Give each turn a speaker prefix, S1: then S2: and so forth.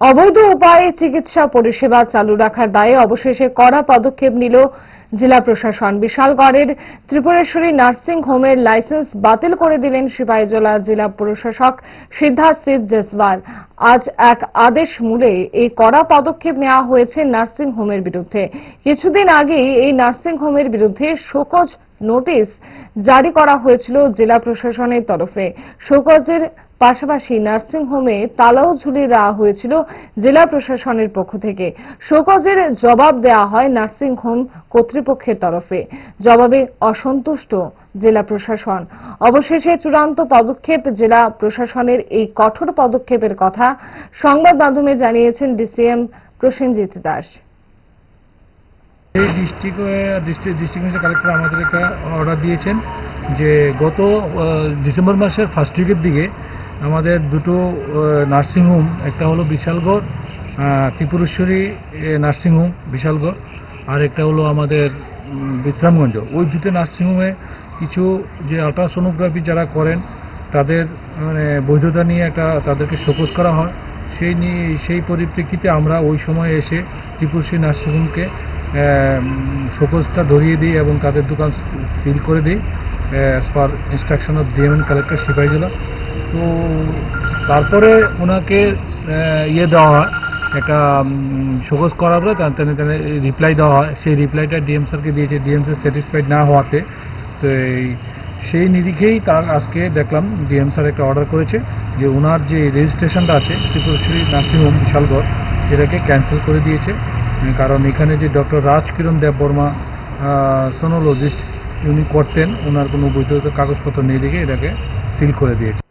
S1: অবৈধ উপায়ে চিকিৎসা পরিষেবা চালু রাখার দায়ে অবশেষে কড়া পদক্ষেপ নিল জেলা প্রশাসন। বিশালগড়ের ত্রিপুরেশ্বরী নার্সিং হোমের লাইসেন্স বাতিল করে দিলেন সিপাহীজলা জেলা প্রশাসক সিদ্ধার্থ সিদ জেসওয়াল। আজ এক আদেশ মূলে এই কড়া পদক্ষেপ নেওয়া হয়েছে নার্সিং হোমের বিরুদ্ধে। কিছুদিন আগেই এই নার্সিং হোমের বিরুদ্ধে শোকজ নোটিশ জারি করা হয়েছিল জেলা প্রশাসনের তরফে। শোকজের পাশাপাশি নার্সিং হোমে তালাও ঝুলিয়ে দেওয়া হয়েছিল জেলা প্রশাসনের পক্ষ থেকে। শোকজের জবাব দেওয়া হয় নার্সিং হোম কর্তৃপক্ষের তরফে। জবাবে অসন্তুষ্ট জেলা প্রশাসন। অবশেষে চূড়ান্ত পদক্ষেপ জেলা প্রশাসনের এই কঠোর পদক্ষেপের কথা সংবাদ মাধ্যমে জানিয়েছেন ডিসিএম প্রসেনজিৎ দাস।
S2: এই ডিস্ট্রিক্ট ডিস্ট্রিক্ট ডিস্ট্রিক্ট কালেক্টর আমাদের একটা অর্ডার দিয়েছেন যে গত ডিসেম্বর মাসের ফার্স্ট উইকের দিকে আমাদের দুটো নার্সিংহোম একটা হলো বিশালগড় ত্রিপুরেশ্বরী নার্সিংহোম বিশালগড়, আর একটা হলো আমাদের বিশ্রামগঞ্জ। ওই দুটো নার্সিংহোমে কিছু যে আলট্রাসোনোগ্রাফি যারা করেন, তাদের মানে বৈধতা নিয়ে একটা তাদেরকে শোকজ করা হয়। সেই নিয়ে, সেই পরিপ্রেক্ষিতে আমরা ওই সময় এসে ত্রিপুরশ্রী নার্সিংহোমকে শোকজটা ধরিয়ে দিই এবং তাদের দোকান সিল করে দিই as per instruction of DMN collector Sipahijala তো তারপরে ওনাকে ইয়ে দেওয়া হয়, একটা শোকজ করার পরে তার রিপ্লাই দেওয়া হয়। সেই রিপ্লাইটা ডিএম স্যারকে দিয়েছে। ডিএম স্যার স্যাটিসফাইড না হওয়াতে, তো এই, সেই নিরিখেই তার আজকে দেখলাম ডিএম স্যার একটা অর্ডার করেছে যে ওনার যে রেজিস্ট্রেশনটা আছে ত্রিপুরেশ্বরী নার্সিংহোম, বিশালগড় এটাকে ক্যান্সেল করে দিয়েছে। কারণ এখানে যে ডক্টর রাজকিরণ দেব বর্মা সোনোলজিস্ট উনি করতেন, ওনার কোনো বৈধতা কাগজপত্র নেই দেখে এটাকে সিল করে দিয়েছে।